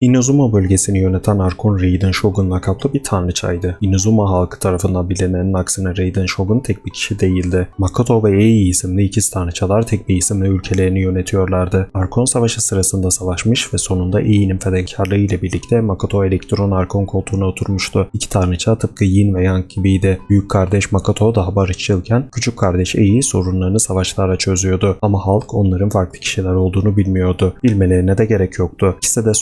Inazuma bölgesini yöneten Arkon Raiden Shogun lakaplı bir tanrıçaydı. Inazuma halkı tarafından bilinenin aksine Raiden Shogun tek bir kişi değildi. Makoto ve Ei isimli ikiz tanrıçalar tek bir isimle ülkelerini yönetiyorlardı. Arkon savaşı sırasında savaşmış ve sonunda Ei'nin fedakarlığı ile birlikte Makoto Elektron Arkon koltuğuna oturmuştu. İki tanrıça tıpkı Yin ve Yang gibiydi. Büyük kardeş Makoto daha barışçılken küçük kardeş Ei sorunlarını savaşlarla çözüyordu. Ama halk onların farklı kişiler olduğunu bilmiyordu. Bilmelerine de gerek yoktu. İkisi de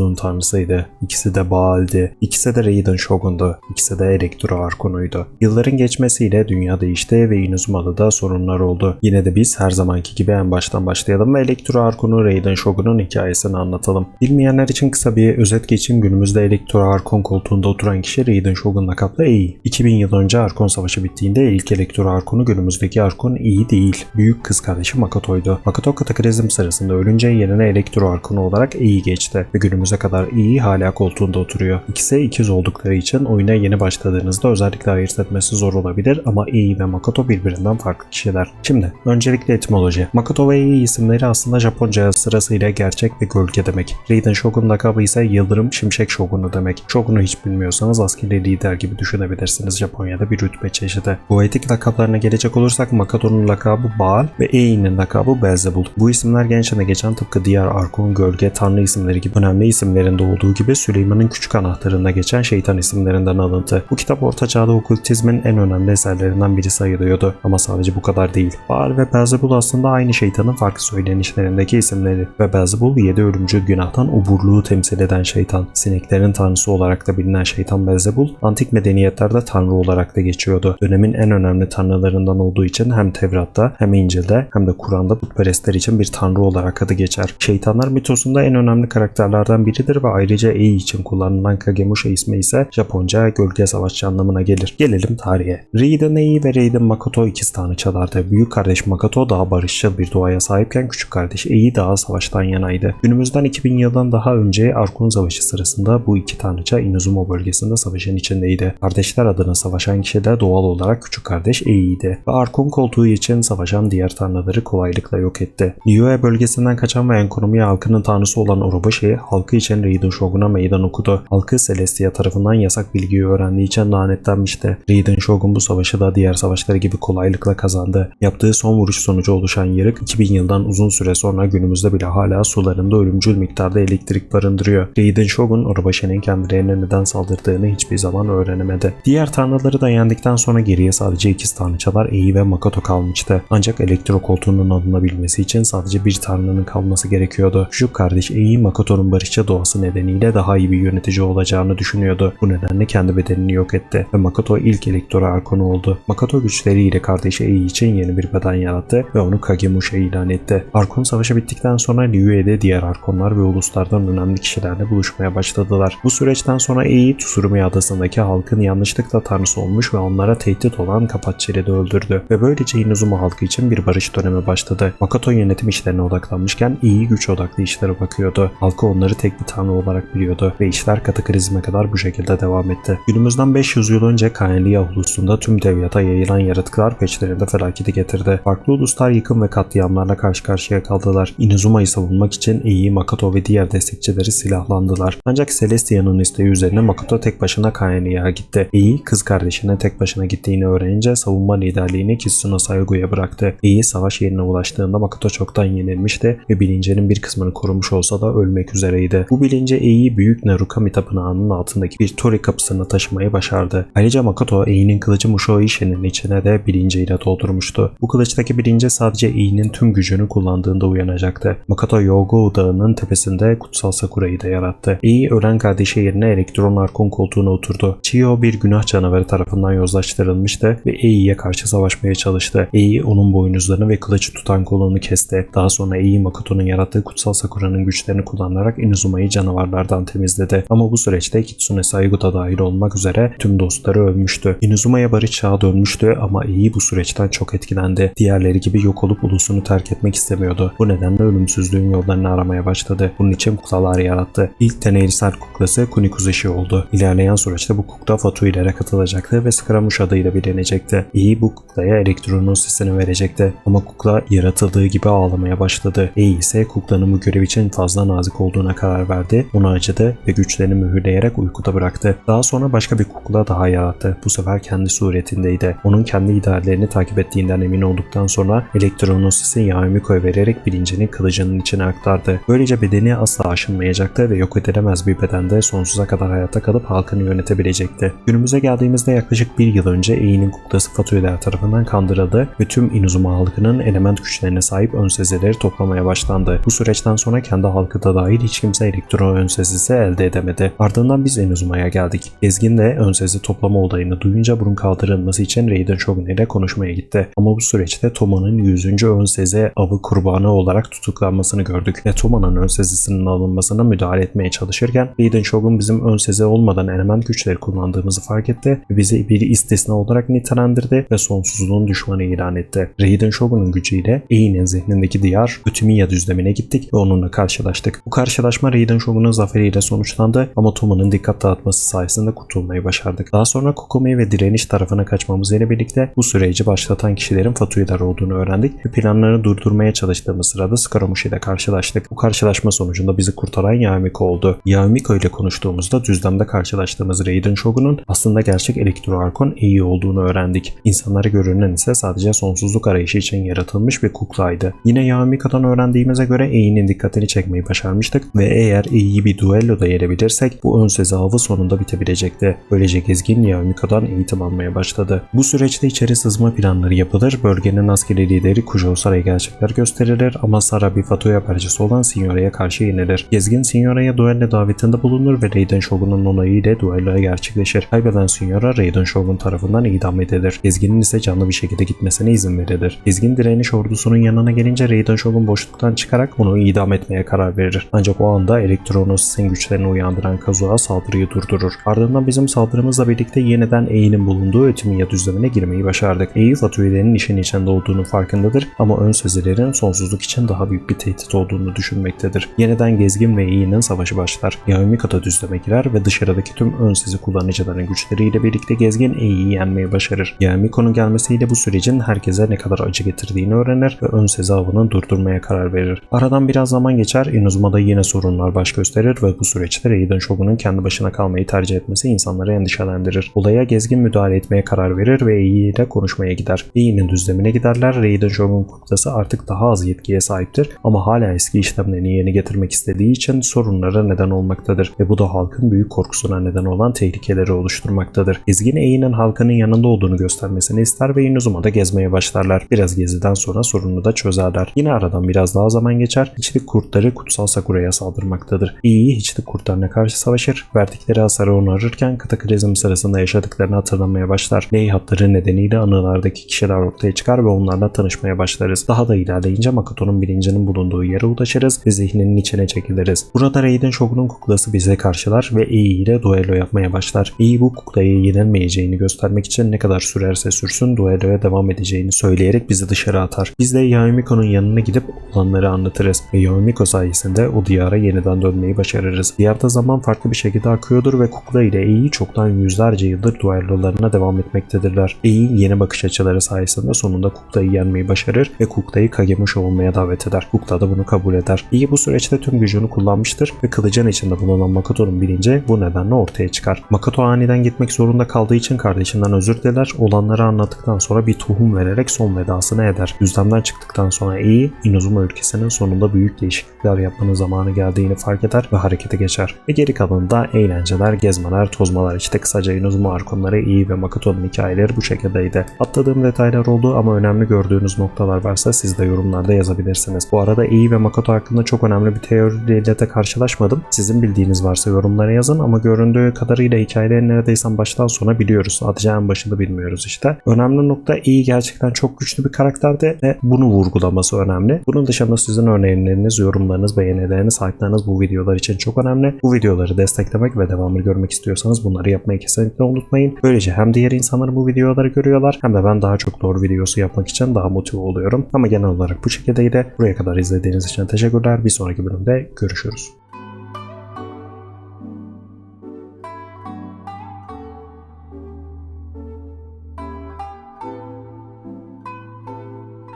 sonsuzluğun tanrısıydı. İkisi de Baal'di. İkisi de Raiden Shogun'du. İkisi de Elektro Arkon'uydu. Yılların geçmesiyle dünya değişti ve Inazuma'da da sorunlar oldu. Yine de biz her zamanki gibi en baştan başlayalım ve Elektro Arkon'u Raiden Shogun'un hikayesini anlatalım. Bilmeyenler için kısa bir özet geçeyim. Günümüzde Elektro Arkon koltuğunda oturan kişi Raiden Shogun lakaplı Ei. 2000 yıl önce Arkon Savaşı bittiğinde ilk Elektro Arkon'u günümüzdeki Arkon Ei değil. Büyük kız kardeşi Makoto'ydu. Makoto kataklizm sırasında ölünce yerine Elektro Arkon'u olarak Ei geçti ve günümüze kadar iyi hala koltuğunda oturuyor. İkisi ikiz oldukları için oyuna yeni başladığınızda özellikle ayırt etmesi zor olabilir ama Ei ve Makoto birbirinden farklı kişiler. Şimdi öncelikle etimoloji. Makoto ve Ei isimleri aslında Japonca sırasıyla gerçek ve gölge demek. Raiden Shogun lakabı ise Yıldırım Şimşek Shogun'u demek. Shogun'u hiç bilmiyorsanız askeri lider gibi düşünebilirsiniz Japonya'da bir rütbe çeşidi. Poetik lakaplarına gelecek olursak Makoto'nun lakabı Baal ve Ei'nin lakabı Beelzebul. Bu isimler gençliğine geçen tıpkı diğer Arkon, Gölge, Tanrı isimleri gibi önemli isimlerinde olduğu gibi Süleyman'ın Küçük Anahtarı'nda geçen şeytan isimlerinden alıntı. Bu kitap Orta Çağ'da okültizmin en önemli eserlerinden biri sayılıyordu. Ama sadece bu kadar değil. Baal ve Beelzebul aslında aynı şeytanın farklı söylenişlerindeki isimleri ve Beelzebul yedi ölümcül günahtan uburluğu temsil eden şeytan. Sineklerin tanrısı olarak da bilinen şeytan Beelzebul, antik medeniyetlerde tanrı olarak da geçiyordu. Dönemin en önemli tanrılarından olduğu için hem Tevrat'ta hem İncil'de hem de Kur'an'da putperestler için bir tanrı olarak adı geçer. Şeytanlar mitosunda en önemli karakterlerden biridir ve ayrıca Ei için kullanılan Kagemusha ismi ise Japonca gölge savaşçı anlamına gelir. Gelelim tarihe. Raiden Ei ve Raiden Makoto ikiz tanrıçalardı. Büyük kardeş Makoto daha barışçıl bir doğaya sahipken küçük kardeş Ei daha savaştan yanaydı. Günümüzden 2000 yıldan daha önce Arkun Savaşı sırasında bu iki tanrıça Inazuma bölgesinde savaşın içindeydi. Kardeşler adına savaşan kişi de doğal olarak küçük kardeş Ei'ydi. Ve Arkun koltuğu için savaşan diğer tanrıları kolaylıkla yok etti. Niue bölgesinden kaçan ve ekonomi halkının tanrısı olan Orobashi halkı için Raiden Shogun'a meydan okudu. Halkı Celestia tarafından yasak bilgiyi öğrendiği için lanetlenmişti. Raiden Shogun bu savaşı da diğer savaşları gibi kolaylıkla kazandı. Yaptığı son vuruş sonucu oluşan yarık 2000 yıldan uzun süre sonra günümüzde bile hala sularında ölümcül miktarda elektrik barındırıyor. Raiden Shogun Orobashi'nin kendilerine neden saldırdığını hiçbir zaman öğrenemedi. Diğer tanrıları da yendikten sonra geriye sadece ikiz tanrıçalar Ei ve Makoto kalmıştı. Ancak elektro koltuğunun alınabilmesi için sadece bir tanrının kalması gerekiyordu. Küçük kardeş Ei Makoto'nun barışçı doğası nedeniyle daha iyi bir yönetici olacağını düşünüyordu. Bu nedenle kendi bedenini yok etti ve Makoto ilk elektro arkonu oldu. Makoto güçleriyle kardeşi Ei için yeni bir beden yarattı ve onu Kagemusha ilan etti. Arkon savaşı bittikten sonra Liyue'de diğer arkonlar ve uluslardan önemli kişilerle buluşmaya başladılar. Bu süreçten sonra Ei Tsurumi adasındaki halkın yanlışlıkla tanrısı olmuş ve onlara tehdit olan Kapatçi'yi de öldürdü ve böylece Inazuma halkı için bir barış dönemi başladı. Makoto yönetim işlerine odaklanmışken Ei güç odaklı işlere bakıyordu. Halkı onları tek bir tanrı olarak biliyordu ve işler kataklizme kadar bu şekilde devam etti. Günümüzden 500 yıl önce Kaenliya ulusunda tüm devyata yayılan yaratıklar peşlerinde felaketi getirdi. Farklı uluslar yıkım ve katliamlarla karşı karşıya kaldılar. Inazuma'yı savunmak için Ei, Makoto ve diğer destekçileri silahlandılar. Ancak Celestia'nın isteği üzerine Makoto tek başına Kaenliya'ya gitti. Ei, kız kardeşine tek başına gittiğini öğrenince savunma liderliğini Kitsune Saigu'ya bıraktı. Ei savaş yerine ulaştığında Makoto çoktan yenilmişti ve bilincenin bir kısmını korumuş olsa da ölmek üzereydi. Bu bilince Ei'yi büyük Narukami tapınağının altındaki bir Tori kapısına taşımayı başardı. Ayrıca Makoto Ei'nin kılıcı Musho Ishi'nin içine de bilinciyle doldurmuştu. Bu kılıçtaki bilince sadece Ei'nin tüm gücünü kullandığında uyanacaktı. Makoto Yogo Dağı'nın tepesinde kutsal Sakura'yı da yarattı. Ei ölen kardeşi yerine elektron arkon koltuğuna oturdu. Chiyo bir günah canavarı tarafından yozlaştırılmıştı ve Ei'ye karşı savaşmaya çalıştı. Ei onun boynuzlarını ve kılıcı tutan kolunu kesti. Daha sonra Ei Makoto'nun yarattığı kutsal Sakura'nın güçlerini kullanarak Inazuma'yı canavarlardan temizledi. Ama bu süreçte Kitsune Saigo da dahil olmak üzere tüm dostları ölmüştü. Inazuma'ya barış çağı dönmüştü ama Ei bu süreçten çok etkilendi. Diğerleri gibi yok olup ulusunu terk etmek istemiyordu. Bu nedenle ölümsüzlüğün yollarını aramaya başladı. Bunun için kuklalar yarattı. İlk deneysel kuklası Kunikuzeshi oldu. İlerleyen süreçte bu kukla Fatuilere katılacaktı ve Scaramouche adıyla bilinecekti. Ei bu kuklaya elektronun sesini verecekti. Ama kukla yaratıldığı gibi ağlamaya başladı. Ei ise kuklanın bu görev için fazla nazik olduğuna karar haber verdi, ona acıdı ve güçlerini mühürleyerek uykuda bıraktı. Daha sonra başka bir kukla daha yarattı. Bu sefer kendi suretindeydi. Onun kendi ideallerini takip ettiğinden emin olduktan sonra Elektronosis'i Yamiko'ya vererek bilincini kılıcının içine aktardı. Böylece bedeni asla aşınmayacaktı ve yok edilemez bir bedende sonsuza kadar hayatta kalıp halkını yönetebilecekti. Günümüze geldiğimizde yaklaşık bir yıl önce Ei'nin kuklası Fatuyler tarafından kandırıldı ve tüm Inuzuma halkının element güçlerine sahip ön sezileri toplamaya başlandı. Bu süreçten sonra kendi halkı da dahil hiç kimse elektron ön sezisi elde edemedi. Ardından biz Inuzuma'ya geldik. Gezgin de ön sezi toplama olayını duyunca bunun kaldırılması için Raiden Shogun ile konuşmaya gitti. Ama bu süreçte Toma'nın 100. ön seze avı kurbanı olarak tutuklanmasını gördük ve Toma'nın ön sezisinin alınmasına müdahale etmeye çalışırken Raiden Shogun bizim ön seze olmadan element güçleri kullandığımızı fark etti ve bizi bir istisna olarak nitelendirdi ve sonsuzluğun düşmanı ilan etti. Raiden Shogun'un gücüyle Ei'nin zihnindeki diyar Ötümiya düzlemine gittik ve onunla karşılaştık. Bu karşılaşma Raiden Shogun'un zaferiyle sonuçlandı ama Toma'nın dikkat dağıtması sayesinde kurtulmayı başardık. Daha sonra Kokomi ve direniş tarafına kaçmamız ile birlikte bu süreci başlatan kişilerin Fatuylar olduğunu öğrendik ve planlarını durdurmaya çalıştığımız sırada Skaramushi ile karşılaştık. Bu karşılaşma sonucunda bizi kurtaran Yamiko oldu. Yamiko ile konuştuğumuzda düzlemde karşılaştığımız Raiden Shogun'un aslında gerçek Elektro Arkon iyi olduğunu öğrendik. İnsanlara görünen ise sadece sonsuzluk arayışı için yaratılmış bir kuklaydı. Yine Yamiko'dan öğrendiğimize göre Ei'nin dikkatini çekmeyi başarmıştık ve eğer Ei'yi bir duelloda yenebilirsek bu ön sezi avı sonunda bitebilecekti. Böylece gezgin Yamiko'dan eğitim almaya başladı. Bu süreçte içeri sızma planları yapılır, bölgenin askeri lideri Kujo Sara'ya gerçekler gösterilir ama Sara bir Fatoya habercisi olan Signora'ya karşı yenilir. Gezgin Signora'ya duello davetinde bulunur ve Raiden Shogun'un onayı ile duelloya gerçekleşir. Kaybeden Signora Raiden Shogun tarafından idam edilir. Gezginin ise canlı bir şekilde gitmesine izin verilir. Gezgin direniş ordusunun yanına gelince Raiden Shogun boşluktan çıkarak onu idam etmeye karar verir. Ancak o anda Elektronosis'in güçlerini uyandıran Kazuha saldırıyı durdurur. Ardından bizim saldırımızla birlikte yeniden Ei'nin bulunduğu Ötümiya düzlemine girmeyi başardık. Ei Fatuyelerin işin içinde olduğunu farkındadır ama ön sezilerin sonsuzluk için daha büyük bir tehdit olduğunu düşünmektedir. Yeniden Gezgin ve Ei'nin savaşı başlar. Yamiko da düzleme girer ve dışarıdaki tüm ön sezi kullanıcıların güçleriyle birlikte Gezgin Ei'yi yenmeyi başarır. Yamiko'nun gelmesiyle bu sürecin herkese ne kadar acı getirdiğini öğrenir ve ön sezi avını durdurmaya karar verir. Aradan biraz zaman geçer, Inuzuma'da yine sorunlar baş gösterir ve bu süreçte Raiden Shogun'un kendi başına kalmayı tercih etmesi insanları endişelendirir. Olaya Gezgin müdahale etmeye karar verir ve Ei ile konuşmaya gider. Ei'nin düzlemine giderler, Raiden Shogun kuklası artık daha az yetkiye sahiptir ama hala eski işlemlerini yerine getirmek istediği için sorunlara neden olmaktadır ve bu da halkın büyük korkusuna neden olan tehlikeleri oluşturmaktadır. Gezgin Ei'nin halkının yanında olduğunu göstermesini ister ve Inuzuma'da gezmeye başlarlar. Biraz geziden sonra sorunu da çözerler. Yine aradan biraz daha zaman geçer, hiçlik kurtları kutsal Sakura'ya saldırmaktadır. Ei hiçlik kurtlarına karşı savaşır, verdikleri hasarı onarırken kataklizm sırasında yaşadıklarını hatırlamaya başlar. Ney hatları nedeniyle anılardaki kişiler ortaya çıkar ve onlarla tanışmaya başlarız. Daha da ilerleyince Makoto'nun bilincinin bulunduğu yere ulaşırız ve zihninin içine çekiliriz. Burada Raiden Shogun'un kuklası bize karşılar ve Ei ile duello yapmaya başlar. Ei bu kuklayı yenilmeyeceğini göstermek için ne kadar sürerse sürsün duelloya devam edeceğini söyleyerek bizi dışarı atar. Biz de Yamiko'nun yanına gidip olanları anlatırız ve Yamiko sayesinde o diyara yeniden dönmeyi başarırız. Diyarda zaman farklı bir şekilde akıyordur ve kukla ile Ei çoktan yüzlerce yıldır duellolarına devam etmektedirler. Ei yeni bakış açıları sayesinde sonunda kuklayı yenmeyi başarır ve kuklayı Kagemusha olmaya davet eder. Kukla da bunu kabul eder. Ei bu süreçte tüm gücünü kullanmıştır ve kılıcın içinde bulunan Makoto'nun bilinci bu nedenle ortaya çıkar. Makoto aniden gitmek zorunda kaldığı için kardeşinden özür diler. Olanları anlattıktan sonra bir tohum vererek son vedasını eder. Düzlemden çıktıktan sonra Ei, Inuzuma ülkesinin sonunda büyük değişiklikler yapmanın zamanı geldiğini fark eder ve harekete geçer. Ve geri kalanında eğlenceler, gezmeler, tozmalar işte kısaca Inuzuma arkonları Ei ve Makoto'nun hikayeleri bu şekildeydi. Atladığım detaylar oldu ama önemli gördüğünüz noktalar varsa siz de yorumlarda yazabilirsiniz. Bu arada Ei ve Makoto hakkında çok önemli bir teoriyle de karşılaşmadım. Sizin bildiğiniz varsa yorumlara yazın ama göründüğü kadarıyla hikayeleri neredeyse baştan sona biliyoruz. Sadece en başında bilmiyoruz işte. Önemli nokta Ei gerçekten çok güçlü bir karakterdi ve bunu vurgulaması önemli. Bunun dışında sizin örneğleriniz, yorumlarınız, beğenileriniz, hype'larınız bu videolar için çok önemli. Bu videoları desteklemek ve devamını görmek istiyorsanız bunları yapmayı kesinlikle unutmayın. Böylece hem diğer insanlar bu videoları görüyorlar hem de ben daha çok doğru videosu yapmak için daha motive oluyorum. Ama genel olarak bu şekildeydi. Buraya kadar izlediğiniz için teşekkürler. Bir sonraki bölümde görüşürüz.